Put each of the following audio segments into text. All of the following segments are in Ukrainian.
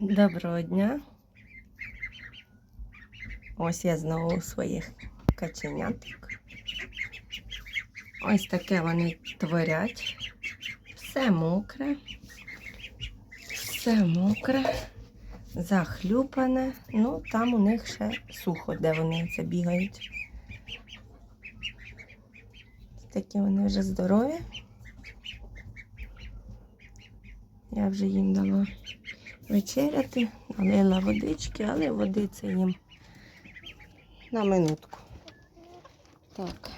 Доброго дня. Ось я знову у своїх каченяток. Ось таке вони творять. Все мокре. Все мокре, захлюпане. Ну, там у них ще сухо, де вони це бігають. Такі вони вже здорові. Я вже їм дала вечеряти, налила водички, але води це їм на минутку. Так,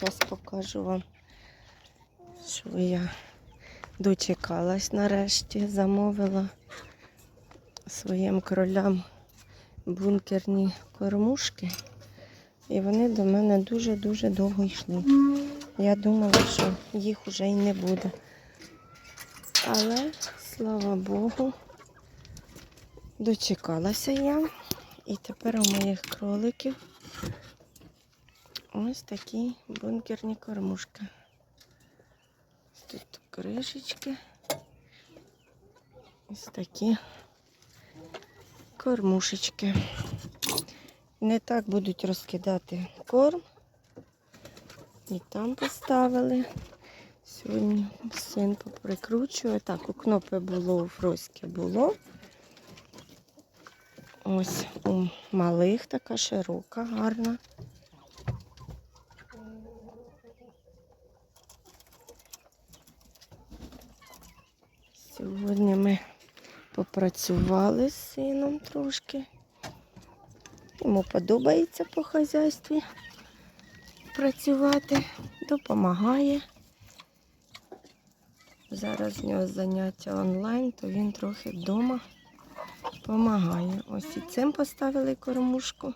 зараз покажу вам, що я дочекалась нарешті, замовила своїм кролям бункерні кормушки. І вони до мене дуже-дуже довго йшли. Я думала, що їх вже й не буде. Але, слава Богу, дочекалася я. І тепер у моїх кроликів ось такі бункерні кормушки. Тут кришечки. Ось такі кормушечки. Не так будуть розкидати корм. І там поставили. Сьогодні син поприкручує. Так, у кнопи було, у Фроськи було. Ось у малих така широка, гарна. Сьогодні ми попрацювали з сином трошки. Йому подобається по хазяйстві працювати, допомагає. Зараз в нього заняття онлайн, то він трохи вдома допомагає. Ось і цим поставили кормушку.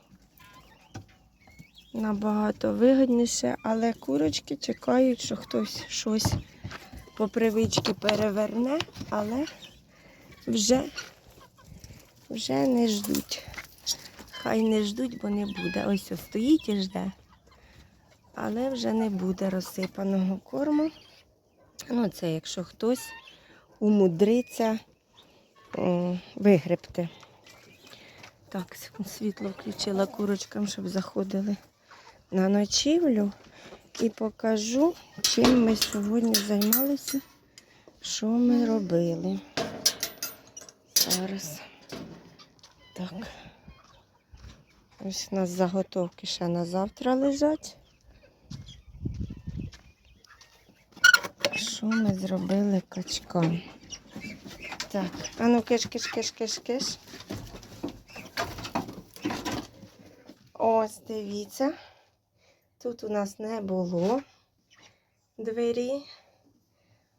Набагато вигідніше, але курочки чекають, що хтось щось по привичці переверне, але вже, вже не ждуть. Хай не ждуть, бо не буде. Ось ось стоїть і жде. Але вже не буде розсипаного корму. Ну, це якщо хтось умудриться вигребти. Так, світло включила курочкам, щоб заходили на ночівлю. І покажу, чим ми сьогодні займалися, що ми робили. Зараз. Так. Ось у нас заготовки ще на завтра лежать. Що ми зробили качкам? Так, а ну киш, киш, киш, киш, киш. Ось дивіться. Тут у нас не було двері.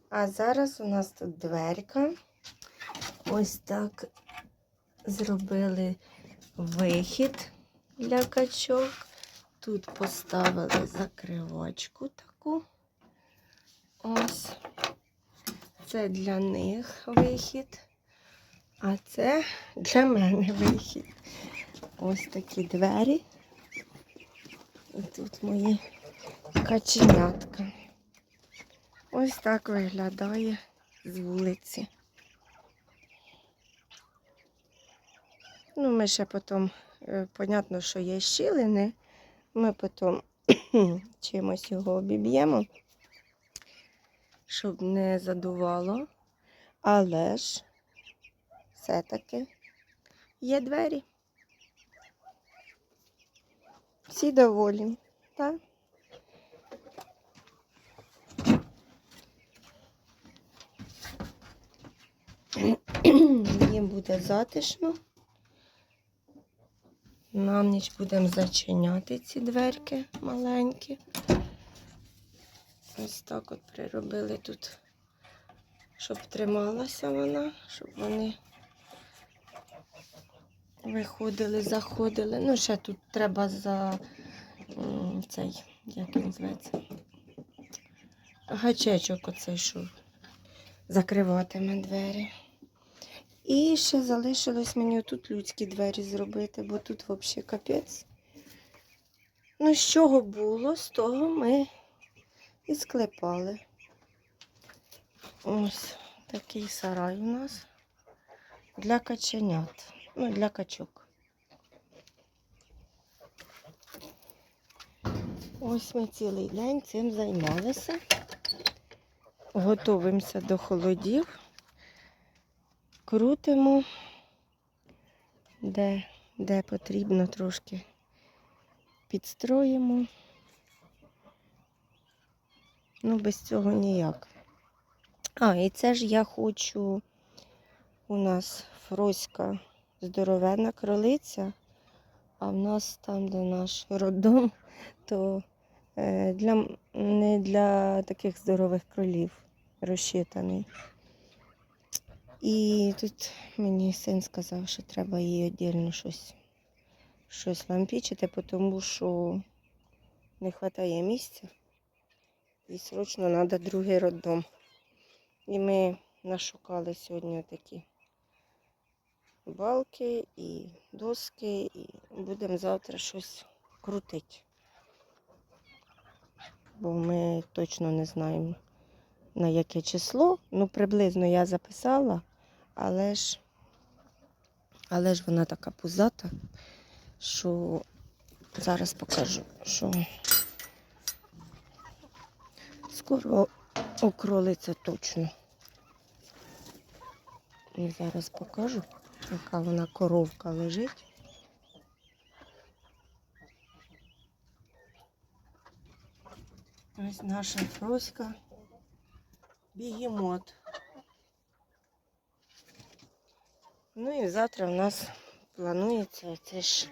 А зараз у нас тут дверка. Ось так зробили вихід для качок. Тут поставили закривачку таку. Ось. Це для них вихід. А це для мене вихід. Ось такі двері. І тут мої каченятка. Ось так виглядає з вулиці. Ну, ми ще потім, е, понятно, що є щілини, ми потім чимось його обіб'ємо, щоб не задувало. Але ж все-таки є двері. Всі доволі, так? Їм буде затишно. На ніч будемо зачиняти ці дверки маленькі. Ось так от приробили тут, щоб трималася вона, щоб вони виходили, заходили. Ну, ще тут треба за цей, як він зветься, гачечок оцей, що закриватиме двері. І ще залишилось мені тут людські двері зробити, бо тут взагалі капець. Ну, з чого було, з того ми і склепали. Ось такий сарай у нас. для каченят. Ну, для качок. Ось ми цілий день цим займалися. Готуємося до холодів. Крутимо, де, де потрібно трошки підстроїмо. Ну, без цього ніяк. А, і це ж я хочу. У нас фроська здоровенна кролиця, а в нас там, де наш роддом, то е, для, не для таких здорових кролів розчитаний. І тут мені син сказав, що треба їй віддільно щось, щось лампічити, тому що не вистачає місця. І срочно треба другий роддом. І ми нашукали сьогодні такі балки і доски, і будемо завтра щось крутити. Бо ми точно не знаємо на яке число. Ну, приблизно я записала, але ж, але ж вона така пузата, що зараз покажу, що скоро окролиться точно. І зараз покажу, яка вона коровка лежить. Ось наша фроська бігемот. Ну і завтра в нас планується це ж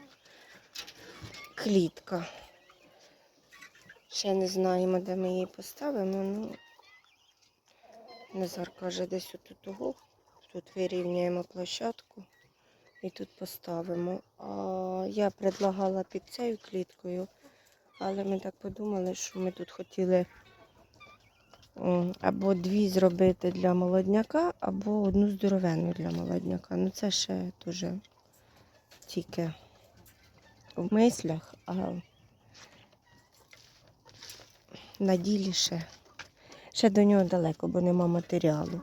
клітка. Ще не знаємо, де ми її поставимо. Ну, Назар каже, десь отут того. Тут вирівняємо площадку і тут поставимо. А я предлагала під цією кліткою, але ми так подумали, що ми тут хотіли або дві зробити для молодняка, або одну здоровенну для молодняка. Ну це ще дуже тільки в мислях, а на ділі ще. Ще до нього далеко, бо нема матеріалу.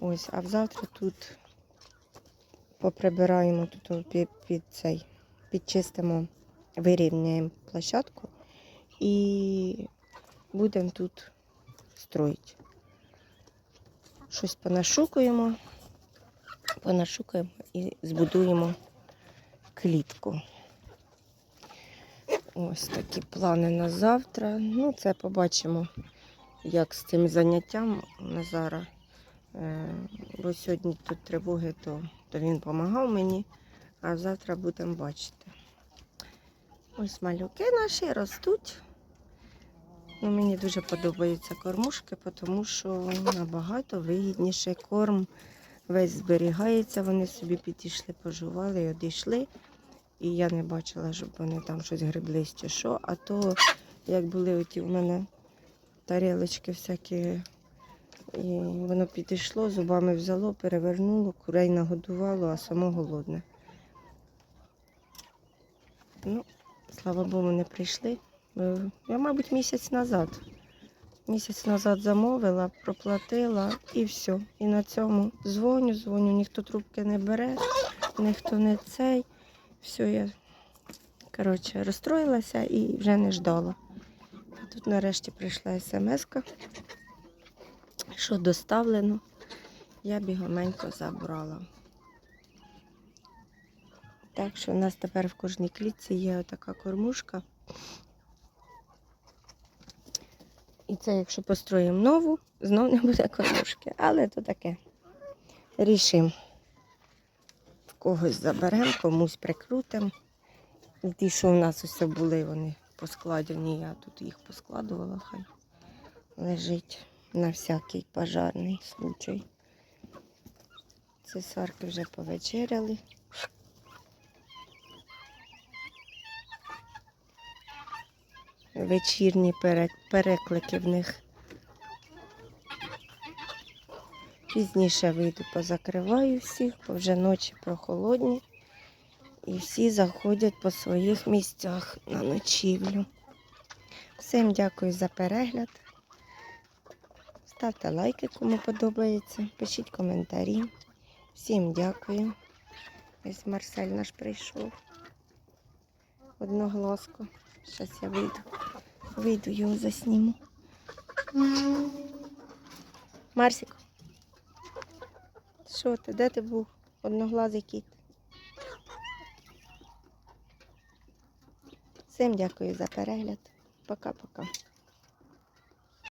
Ось, а завтра тут поприбираємо тут під, цей, підчистимо, вирівняємо площадку і будемо тут строїти. Щось понашукуємо, понашукаємо і збудуємо клітку. Ось такі плани на завтра. Ну, це побачимо, як з цим заняттям Назара. Е, Бо сьогодні тут тривоги, то, то він допомагав мені, а завтра будемо бачити. Ось малюки наші ростуть. Ну, мені дуже подобаються кормушки, тому що набагато вигідніший корм. Весь зберігається, вони собі підійшли, пожували і одійшли. І я не бачила, щоб вони там щось греблись чи що. А то, як були оті в мене тарілочки всякі, і воно підійшло, зубами взяло, перевернуло, курей нагодувало, а само голодне. Ну, слава Богу, не прийшли. Е, Я, мабуть, місяць назад. Місяць назад замовила, проплатила і все. І на цьому дзвоню, дзвоню, ніхто трубки не бере, ніхто не цей. Все, я коротше, розстроїлася і вже не ждала. А тут нарешті прийшла смс, що доставлено. Я бігоменько забрала. Так що у нас тепер в кожній клітці є така кормушка. І це, якщо построїмо нову, знов не буде кормушки. Але то таке. Рішимо. Когось заберемо, комусь прикрутимо. Ті, що в нас ось були, вони поскладені, я тут їх поскладувала, хай лежить на всякий пожарний случай. Цесарки вже повечеряли. Вечірні переклики в них. Пізніше вийду, позакриваю всіх, бо вже ночі прохолодні. І всі заходять по своїх місцях на ночівлю. Всім дякую за перегляд. Ставте лайки, кому подобається, пишіть коментарі. Всім дякую. Ось Марсель наш прийшов. Одноглазко. Зараз я вийду. Вийду його засніму. Марсик. Що ти? Де ти був? Одноглазий кіт. Всім дякую за перегляд. Пока-пока.